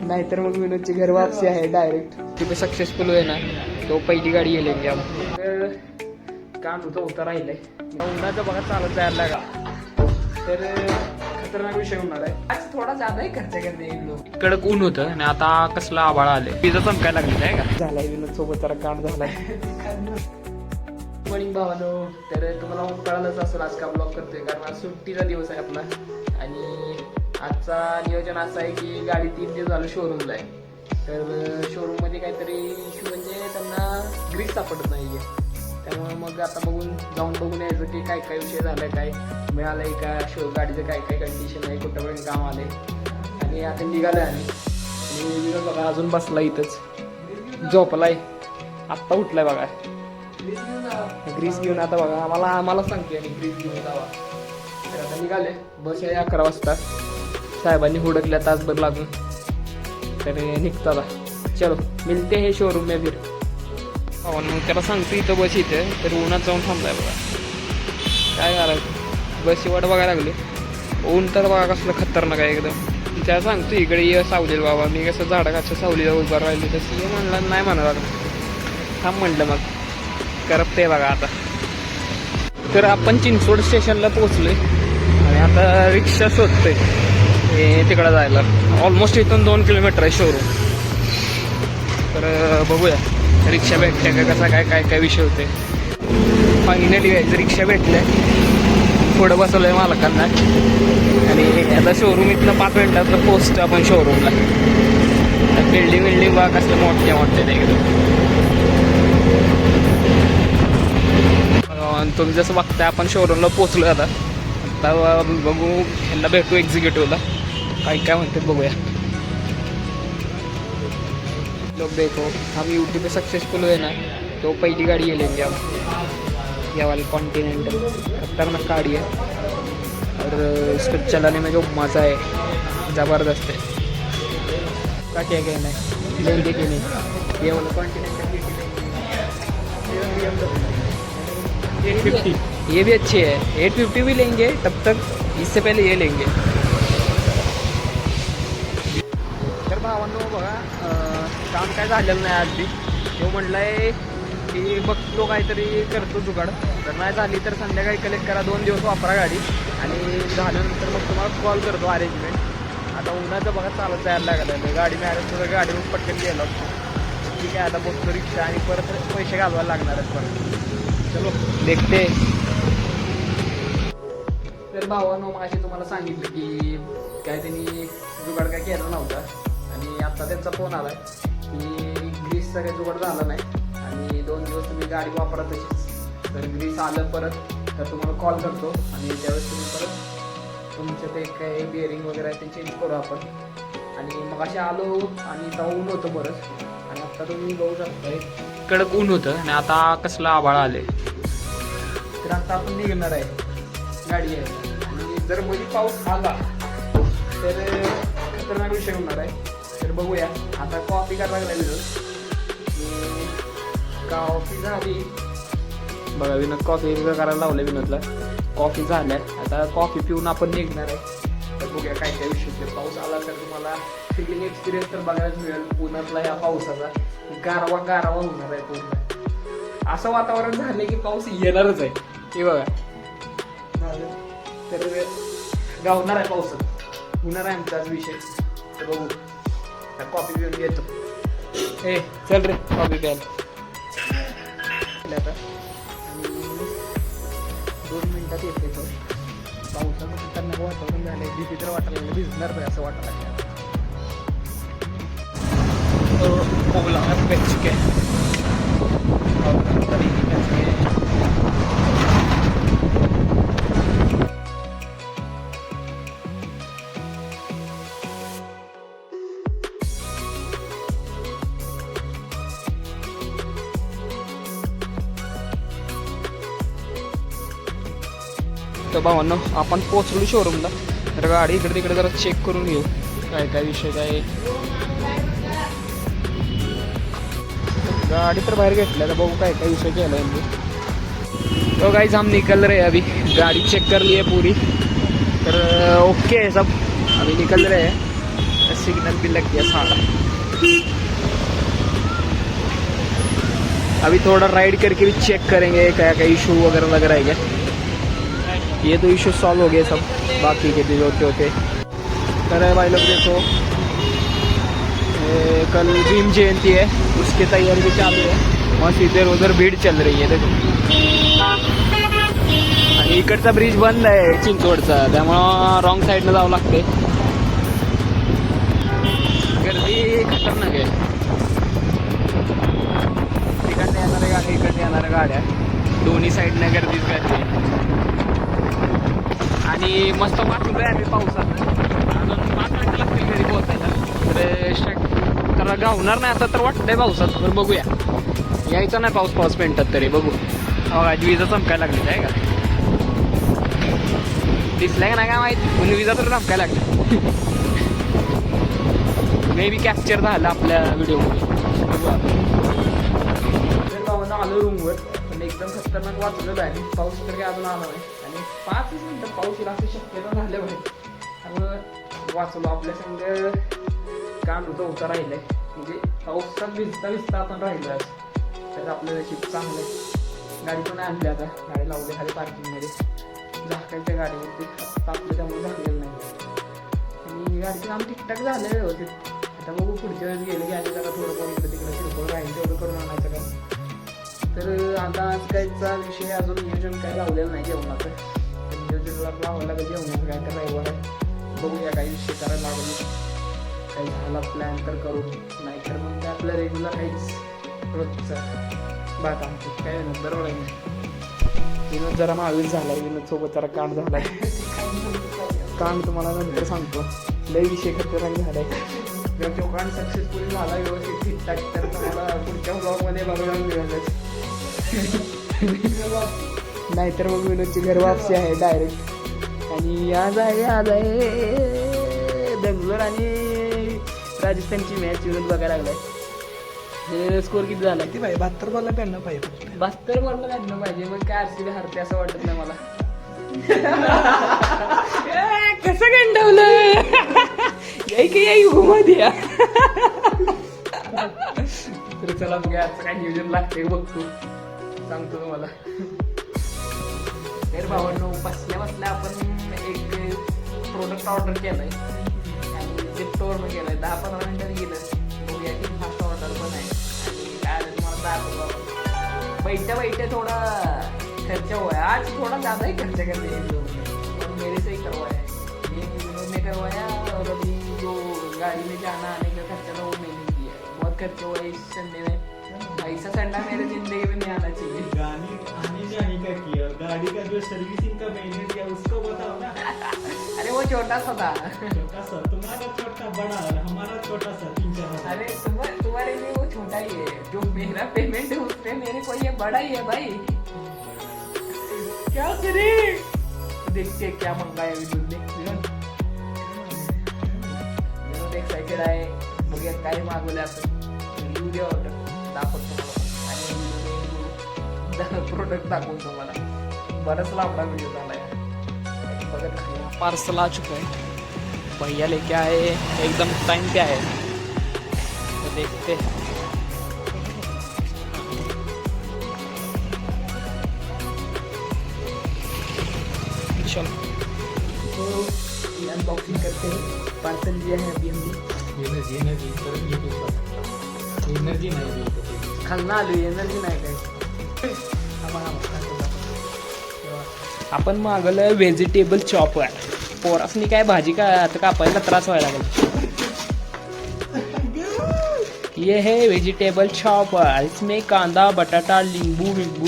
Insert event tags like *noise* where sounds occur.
नाहीतर मग विनोदची घर वापसी आहे डायरेक्ट तिथे सक्सेसफुल होय ना. तो पहिली गाडी गेली इंडिया काम होतं होतं राहिलंय. उन्हाचं बघा चालत जायला लागा तर खतरनाक विषय होणार आहे. आज थोडा जादा आहे खर्च करणे लोक. कडक ऊन होतं आणि आता कसला आबाळ आले पिझा चमकायला लागलेला आहे का? झालाय विनोद सोबत जरा कांड झालाय. मॉर्निंग भावानो तर तुम्हाला कळालंच असेल आज का ब्लॉग करतोय कारण आज सुट्टीचा दिवस आहे आपला. आणि आजचा नियोजन असं आहे की गाडी तीन दिवस झालं शोरूमला आहे. तर शोरूममध्ये काहीतरी इश्यू म्हणजे त्यांना ग्रीस सापडत नाही आहे त्यामुळे मग आता बघून जाऊन बघून यायचं की काय काय विषय झालाय काय मिळालंय का? शो गाडीचं काय काय कंडिशन आहे? कुठंपर्यंत काम आलंय? आणि आता निघालोय आम्ही. बघा अजून बसला इथंच. झोपलाय. आत्ता उठलाय बघा. ग्रीस घेऊन आता बघा. आम्हाला आम्हाला सांगते आणि ग्रीस घेऊन जावा. तर आता निघाले बस आहे अकरा वाजता. साहेबांनी हुडकल्या तासभर लागून. तर निघतो चलो मिळते हे शोरूम मे फिर हो मग त्याला सांगतो इथं बस इथं तर उन्हात जाऊन थांबलाय बघा. काय करायचं बसची वाट बघायला लागली. ऊन तर बघा कसलं खतरनाक आहे एकदम. त्याला सांगतो इकडे ये सावलील बाबा. मी कसं झाडाकाच्या सावलीला उभा राहिली तसं ये म्हणलं नाही म्हणा थांब म्हणलं मग. करपते बघा आता. तर आपण चिंचवड स्टेशनला पोहोचलोय. आणि आता रिक्षा शोधतोय. हे तिकडं जायला. ऑलमोस्ट इथून दोन किलोमीटर आहे शोरूम तर बघूया. रिक्षा भेटते का कसा काय काय काय विषय होते फायनली यायचं रिक्षा भेटल्या. पुढं बसवलंय मालकांना. आणि आता शोरूम इथनं पाच मिनटात पोस्ट आपण शोरूमला बिल्डिंग बिल्डिंग बा कसले मोठे मोठे ते. एकदम तुम्ही जसं बघताय आपण शोरूमला पोचलो आता. आता बघू ह्यांना भेटू एक्झिक्युटिव्हला काय काय म्हणतात बघूया लोग देखो हम यूट्यूब पे सक्सेसफुल हुए ना तो पहली गाड़ी ये लेंगे हम ये वाली कॉन्टिनेंटल खतरनाक गाड़ी है और इसको चलाने में जो मज़ा है ज़बरदस्त है का क्या कहना है लेंगे कि नहीं ये वाला कॉन्टिनेंटल ये भी अच्छी है एट फिफ्टी भी लेंगे तब तक इससे पहले ये लेंगे मित्रांनो बघा काम काय झालेलं नाही अगदी तो म्हटलंय की बघतो काहीतरी करतो जुगाड. तर नाही झाली तर संध्याकाळी कलेक्ट करा दोन दिवस वापरा गाडी. आणि झाल्यानंतर मग तुम्हाला कॉल करतो अरेंजमेंट आता उन्हाचं बघा चालत जायला लागलं गाडी मॅरेज तर गाडीवर पटकन गेलो. ठीक आहे आता बघतो रिक्षा आणि परत पैसे घालवायला लागणार आहेत परत. चलो देखते. तर भावानं अशी तुम्हाला सांगितलं की काय त्यांनी जुगाड काय केला नव्हता. आणि आता त्यांचा फोन आलाय. की ग्रीसचा काही जुगाड झाला नाही. आणि दोन दिवस तुम्ही गाडी वापरा तशीच. तर ग्रीस आलं परत तर तुम्हाला कॉल करतो. आणि त्यावेळेस तुम्ही परत तुमचं ते काय बिअरिंग वगैरे आहे ते चेंज करू आपण. आणि मग असे आलो आणि तेव्हा ऊन होतं परत. आणि आता तुम्ही बघू शकताय. कडक ऊन होतं आणि आता कसला आभाळ आले तर आता आपण निघणार आहे गाडी आहे आणि जर मध्ये पाऊस आला तर खतरनाक विषय होणार आहे. तर बघूया. आता कॉफी करायला लागलेलो कॉफी झाली. बघा विनोद कॉफी करायला लावलं विनोदला. कॉफी झाल्या आता कॉफी पिऊन आपण निघणार आहे. तर बघूया काय काय विषय पाऊस आला तर तुम्हाला फिलिंग एक्सपिरियन्स तर बघायलाच मिळेल. उन्हातला ह्या पावसाचा. गारवा गारवा होणार आहे पूर्ण. असं वातावरण झालं की पाऊस येणारच आहे. हे बघा. तर गावणार आहे पावसात. होणार आहे आमचा विषय. तर बघू. कॉफी पिऊन येतो ए चल रे कॉफी प्यायला आता आणि दोन मिनिटात येते तो पावसाचं खतरनाक वातावरण झालंय भीती तर वाटायला लागलं भिजणार नाही असं वाटायला लागलं तो पोगला पेच चुके और तरीके कैसे तर भावांनो. आपण पोचलो शोरूमला तर गाडी इकडे तिकडे जरा चेक करून घेऊ. काय काय विषय काय. गाडी तर बाहेर घेतल्या तर बघू काय काय विषय केला यांनी. तो गाइस हम निकल रहे अभी गाड़ी चेक करली आहे पुरी. तर ओके है सब. अभी निकल रहे हैं सिग्नल भी लग गया सारा. अभी थोड़ा राइड करके भी चेक करेंगे. क्या क्या इशू वगैरह लग रहा है क्या? ये तो इशू सॉल्व हो गए सब। बाकी के भी होते होते तर भाई लोग देखो। ए कल भीम जयंती है उसकी तैयारी भी चालू है। और इधर उधर भीड़ चल रही है देखो। आणि इकडचा ब्रिज बंद आहे चिंचवडचा. त्यामुळं रॉंग साईडनं जावं लागते गर्दी खतरनाक आहे. तिकडनं येणाऱ्या गाड्या इकडनं येणाऱ्या गाड्या. दोन्ही साईडनं गर्दीच गर्दी आहे. आणि मस्त वाचलोय आम्ही पावसात. अजून पाच मिनटं लागतील घरी पोहोचायला. तर शक तर गावणार नाही असं तर वाटतंय पावसात तर बघूया. यायचं नाही पाऊस पाऊस मिनटात तरी बघू. आज विजा चमकायला लागली आहे का? दिसलाय का नाही काय माहिती? पण विजा तर चमकायला लागली. मे बी कॅप्चर झालं आपल्या व्हिडिओमध्ये. तर आलो रूमवर पण एकदम खतरनाक वाचलेलं आहे. पाऊस तर काय अजून आला नाही. पाच पाऊस येईल अशी शक्यता झाल्या पाहिजे त्यामुळं वाचलो आपल्या संग. काम होतं होतं राहिलंय. म्हणजे पावसात भिजता भिजता आपण राहिलो आज. तर आपलं शिप चांगलं आहे गाडी पण आणली आता. गाडी लावली खाली पार्किंगमध्ये. झाकायच्या गाडीमध्ये तापलं आपलं त्यामुळे झालेलं नाही. आणि गाडीचं काम ठीकठाक झालं व्यवस्थित. आता बघू पुढच्या वेळेस गेलं की आणि जरा थोडं इकडे तिकडे किरकोळ राहील तेवढं करून आणायचं का तर आता आज कायचा विषय अजून नियोजन काय लावलेलं नाही जेवणाचं. तर नियोजनला लावावं लागेल काय तर रविवार आहे बघूया काही विषय करायला लागेल. काही झाला प्लॅन तर करू. नाहीतर मग ते आपलं रेग्युलर काहीच रोजचं बात आमची काय नाही बरोबर आहे विनोद जरा महावीर झालाय विनोद सोबत जरा झाला आहे कान तुम्हाला नंतर सांगतो. लय विषय खतरनाक झालाय. जर तो कांड सक्सेसफुल झाला व्यवस्थित ठीकठाक तर तुम्हाला पुढच्या ब्लॉगमध्ये बघायला मिळालंच. *laughs* नाहीतर मग विनोदची घर वापसी आहे डायरेक्ट आणि आज आहे आज आहे बेंगलोर आणि राजस्थानची मॅच विनोद बघायला लागलाय. स्कोर किती झाला? किती पाहिजे? बहात्तर बॉलला ब्याण्णव पाहिजे. बहात्तर बॉलला घातलं पाहिजे. मग काय आरसीबी हरते असं वाटत नाही मला. कसं गंडवलं? याय की याई घुमा द्या तर चला बघूया आजचं काय नियोजन लागते बघतो. सांगतो तुम्हाला. तर भावांनो बसल्या बसल्या आपण एक प्रोडक्ट ऑर्डर केलं आहे आणि जिप्टोवरनं केलंय. दहा पंधरा मिनिटात गेलं. बघूया की फास्ट ऑर्डर पण आहे. आणि काय आलं तुम्हाला दाखवतो. बैठ्या बैठ्या थोड़ा खर्च हुआ है आज थोड़ा ज्यादा ही खर्चा कर दिया इन लोगों और मेरे से ही करवाया. है ये ने करवाया और अभी जो गाड़ी में जाना आने का खर्चा था वो मैंने किया बहुत खर्चा हुआ है इस संडे में ऐसा संडा मेरे ज़िंदगी में नहीं आना चाहिए गाड़ी आने जाने का किया गाड़ी का जो सर्विसिंग का महीने दिया उसको बताओ ना अरे वो छोटा सा था छोटा सा तुम्हारा छोटा बड़ा और हमारा छोटा सा तीन चार अरे तुम्हारे तुम्हारे लिए वो छोटा ही है जो मेरा पेमेंट है उसमें मेरे को ये बड़ा ही है भाई क्या करे देखते क्या मंगाया विनोद ने एक्साइटेड आहे बघूया काय मागवलं आपण लिहू दे ऑर्डर दाखवतो तुम्हाला आणि प्रोडक्ट दाखवून तुम्हाला बरंच लांबडा व्हिडिओ झाला बघत पार्सल आ चुका है। भैया लेके आए एकदम टाइम पे आए। तो देखते हैं। चलो। तो ये अनबॉक्सिंग करते हैं। पार्सल लिया है अभी हमने। ये ना ये एनर्जी एनर्जी परत युट्यूब एनर्जी नाही खालना आलो एनर्जी नाही काय. आपण मागवलं व्हेजिटेबल चॉपर पोरासनी काय भाजी का आता कापायला त्रास व्हायला लागला. ये है वेजिटेबल चॉपर इसमें कांदा बटाटा नींबू वींबू.